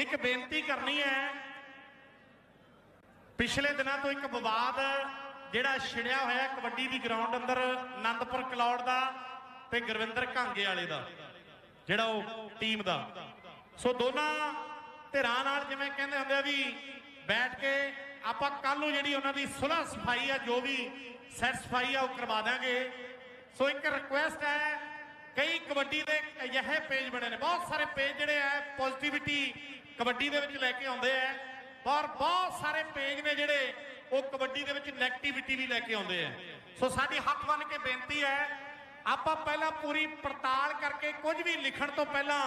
ਇੱਕ ਬੇਨਤੀ ਕਰਨੀ ਹੈ। ਪਿਛਲੇ ਦਿਨਾਂ ਤੋਂ ਇੱਕ ਵਿਵਾਦ ਜਿਹੜਾ ਛਿੜਿਆ ਹੋਇਆ ਕਬੱਡੀ ਦੀ ਗਰਾਊਂਡ ਅੰਦਰ ਆਨੰਦਪੁਰ ਕਲੌੜ ਦਾ ਤੇ ਗੁਰਵਿੰਦਰ ਘਾਂਗੇ ਵਾਲੇ ਦਾ, ਜਿਹੜਾ ਉਹ ਟੀਮ ਦਾ। ਸੋ ਦੋਨਾਂ ਧਿਰਾਂ ਨਾਲ ਜਿਵੇਂ ਕਹਿੰਦੇ ਹੁੰਦੇ ਆ ਵੀ ਬੈਠ ਕੇ ਆਪਾਂ ਕੱਲ ਨੂੰ ਜਿਹੜੀ ਉਹਨਾਂ ਦੀ ਸੁਲਹ ਸਫ਼ਾਈ ਆ, ਜੋ ਵੀ ਸੈਟੀਸਫਾਈ ਆ, ਉਹ ਕਰਵਾ ਦਾਂਗੇ ਸੋ ਇੱਕ ਰਿਕੁਐਸਟ ਹੈ, ਕਈ ਕਬੱਡੀ ਦੇ ਅਜਿਹੇ ਪੇਜ ਬਣੇ ਨੇ। ਬਹੁਤ ਸਾਰੇ ਪੇਜ ਜਿਹੜੇ ਆ ਪੋਜ਼ਿਟਿਵਿਟੀ ਕਬੱਡੀ ਦੇ ਵਿੱਚ ਲੈ ਕੇ ਆਉਂਦੇ ਆ। ਪਰ ਬਹੁਤ ਸਾਰੇ ਪੇਜ ਨੇ ਜਿਹੜੇ ਉਹ ਕਬੱਡੀ ਦੇ ਵਿੱਚ 네ਗੇਟਿਵਿਟੀ ਵੀ ਲੈ ਕੇ ਆਉਂਦੇ ਆ। ਸੋ ਸਾਡੀ ਹੱਥ ਬੰਨ ਕੇ ਬੇਨਤੀ ਹੈ, ਆਪਾਂ ਪਹਿਲਾਂ ਪੂਰੀ ਪੜਤਾਲ ਕਰਕੇ ਕੁਝ ਵੀ ਲਿਖਣ ਤੋਂ ਪਹਿਲਾਂ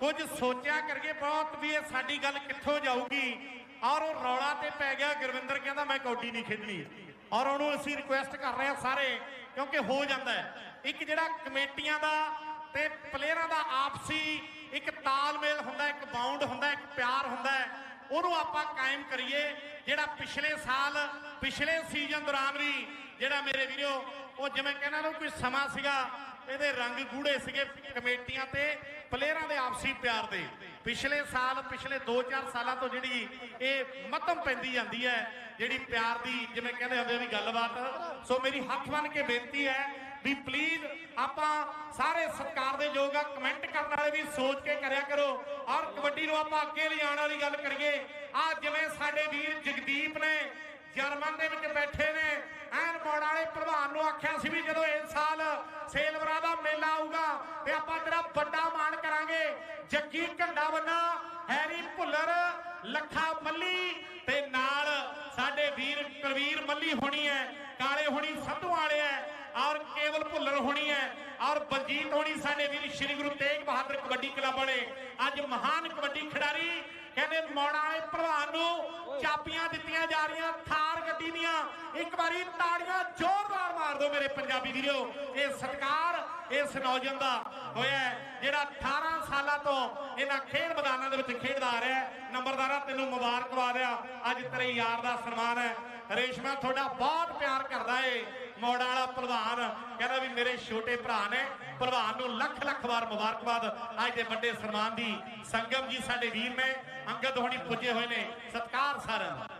ਕੁਝ ਸੋਚਿਆ ਕਰਕੇ ਬਹੁਤ ਵੀ ਇਹ ਸਾਡੀ ਗੱਲ ਕਿੱਥੋਂ ਜਾਊਗੀ। ਔਰ ਉਹ ਰੌਲਾ ਤੇ ਪੈ ਗਿਆ, ਗੁਰਵਿੰਦਰ ਕਹਿੰਦਾ, ਮੈਂ ਕਬੱਡੀ ਨਹੀਂ ਖੇਡਣੀ। ਔਰ ਉਹਨੂੰ ਅਸੀਂ ਰਿਕੁਐਸਟ ਕਰ ਰਹੇ ਹਾਂ ਸਾਰੇ, ਕਿਉਂਕਿ ਹੋ ਜਾਂਦਾ ਹੈ। ਇੱਕ ਜਿਹੜਾ ਕਮੇਟੀਆਂ ਦਾ ਤੇ ਪਲੇਅਰਾਂ ਦਾ ਆਪਸੀ ਇੱਕ ਤਾਲਮੇਲ ਹੁੰਦਾ, ਇੱਕ ਬਾਉਂਡ ਹੁੰਦਾ, ਇੱਕ ਪਿਆਰ ਹੁੰਦਾ ਉਹਨੂੰ ਆਪਾਂ ਕਾਇਮ ਕਰੀਏ। ਜਿਹੜਾ ਪਿਛਲੇ ਸਾਲ, ਪਿਛਲੇ ਸੀਜ਼ਨ ਦੌਰਾਨ ਵੀ ਜਿਹੜਾ ਮੇਰੇ ਵੀਰੋ, ਉਹ ਜਿਵੇਂ ਕਹਿੰਦਾ ਨਾ, ਕੋਈ ਸਮਾਂ ਸੀਗਾ, ਇਹਦੇ ਰੰਗ ਗੂੜੇ ਸੀਗੇ ਕਮੇਟੀਆਂ ਤੇ, ਪਲੇਅਰਾਂ ਦੇ ਆਪਸੀ ਪਿਆਰ ਦੇ। ਪਿਛਲੇ ਸਾਲ, ਪਿਛਲੇ 2-4 ਸਾਲਾਂ ਤੋਂ ਜਿਹੜੀ ਇਹ ਮੱਤਮ ਪੈਂਦੀ ਜਾਂਦੀ ਹੈ, ਜਿਹੜੀ ਪਿਆਰ ਦੀ ਜਿਵੇਂ ਕਹਿੰਦੇ ਹੁੰਦੇ ਵੀ ਗੱਲਬਾਤ। ਸੋ ਮੇਰੀ ਹੱਥ ਬੰਨ ਕੇ ਬੇਨਤੀ ਹੈ ਵੀ ਪਲੀਜ਼ ਆਪਾਂ ਸਾਰੇ ਸਤਿਕਾਰ ਦੇ ਯੋਗ ਆ ਕਮੈਂਟ ਵੀ ਸੋਚ ਕੇ ਕਰਿਆ ਕਰੋ। ਔਰ ਕਬੱਡੀ ਨੂੰ ਆਪਾਂ ਅੱਗੇ ਲਿਜਾਣ ਵਾਲੀ ਗੱਲ ਕਰੀਏ। ਆ ਜਿਵੇਂ ਸਾਡੇ ਵੀਰ ਜਗਦੀਪ ਨੇ ਜਰਮਨ ਦੇ ਵਿੱਚ ਬੈਠੇ ਨੇ। ਐਨ ਮੋੜ ਵਾਲੇ ਪ੍ਰਧਾਨ ਨੂੰ ਆਖਿਆ ਸੀ ਵੀ ਜਦੋਂ ਇਸ ਸਾਲ ਸੇਲਵਰਾ ਦਾ ਮੇਲਾ ਆਊਗਾ ਤੇ ਆਪਾਂ ਤੇਰਾ ਵੱਡਾ ਮਾਣ ਕਰਾਂਗੇ। ਜੱਗੀ ਘੰਡਾ ਬੰਨਾ ਹੈਰੀ ਭੁੱਲਰ, ਲੱਖਾ ਮੱਲੀ ਤੇ ਨਾਲ ਸਾਡੇ ਵੀਰ ਕੁਲਵੀਰ ਮੱਲੀ ਹੋਣੀ ਹੈ, ਕਾਲੇ ਹੋਣੀ ਸੰਧੂ ਵਾਲੇ ਔਰ ਕੇਵਲ ਭੁੱਲਰ ਹੋਣੀ ਹੈ, ਔਰ ਬਲਜੀਤ ਹੋਣੀ ਸਾਡੇ ਵੀਰ ਸ਼੍ਰੀ ਗੁਰੂ ਤੇਗ ਬਹਾਦਰ ਕਬੱਡੀ ਕਲੱਬ ਵਾਲੇ। ਅੱਜ ਮਹਾਨ ਕਬੱਡੀ ਖਿਡਾਰੀ ਕਹਿੰਦੇ ਮੌੜਾ ਵਾਲੇ ਪ੍ਰਧਾਨ ਨੂੰ ਚਾਬੀਆਂ ਦਿੱਤੀਆਂ ਜਾ ਰਹੀਆਂ ਥਾਰ ਗੱਡੀ ਦੀਆਂ। ਇੱਕ ਵਾਰੀ ਤਾੜੀਆਂ ਜ਼ੋਰਦਾਰ ਮਾਰ ਦਿਓ ਮੇਰੇ ਪੰਜਾਬੀ ਵੀਰੋ। ਇਹ ਸਤਿਕਾਰ ਇਸ ਨੌਜਵਾਨ ਦਾ ਹੋਇਆ ਜਿਹੜਾ 18 ਸਾਲਾਂ ਤੋਂ ਇਹਨਾਂ ਖੇਡ ਮੈਦਾਨਾਂ ਦੇ ਵਿੱਚ ਖੇਡਦਾ ਆ ਰਿਹਾ ਹੈ। ਨੰਬਰਦਾਰਾ, ਤੈਨੂੰ ਮੁਬਾਰਕਬਾਦ ਆ। ਅੱਜ ਤੇਰੇ ਯਾਰ ਦਾ ਸਨਮਾਨ ਹੈ। ਰੇਸ਼ਮਾ, ਤੁਹਾਡਾ ਬਹੁਤ ਪਿਆਰ ਕਰਦਾ ਏ। ਮੋੜ ਵਾਲਾ ਪ੍ਰਧਾਨ ਕਹਿੰਦਾ ਵੀ ਮੇਰੇ ਛੋਟੇ ਭਰਾ ਨੇ ਪ੍ਰਧਾਨ ਨੂੰ ਲੱਖ ਲੱਖ ਵਾਰ ਮੁਬਾਰਕਬਾਦ। ਅੱਜ ਦੇ ਵੱਡੇ ਸਨਮਾਨ ਦੀ ਸੰਗਮ ਜੀ ਸਾਡੇ ਵੀਰ ਨੇ, ਅੰਗਦ ਹੋਣੀ ਪੁੱਜੇ ਹੋਏ ਨੇ। ਸਤਿਕਾਰ ਸਾਰਿਆਂ ਦਾ।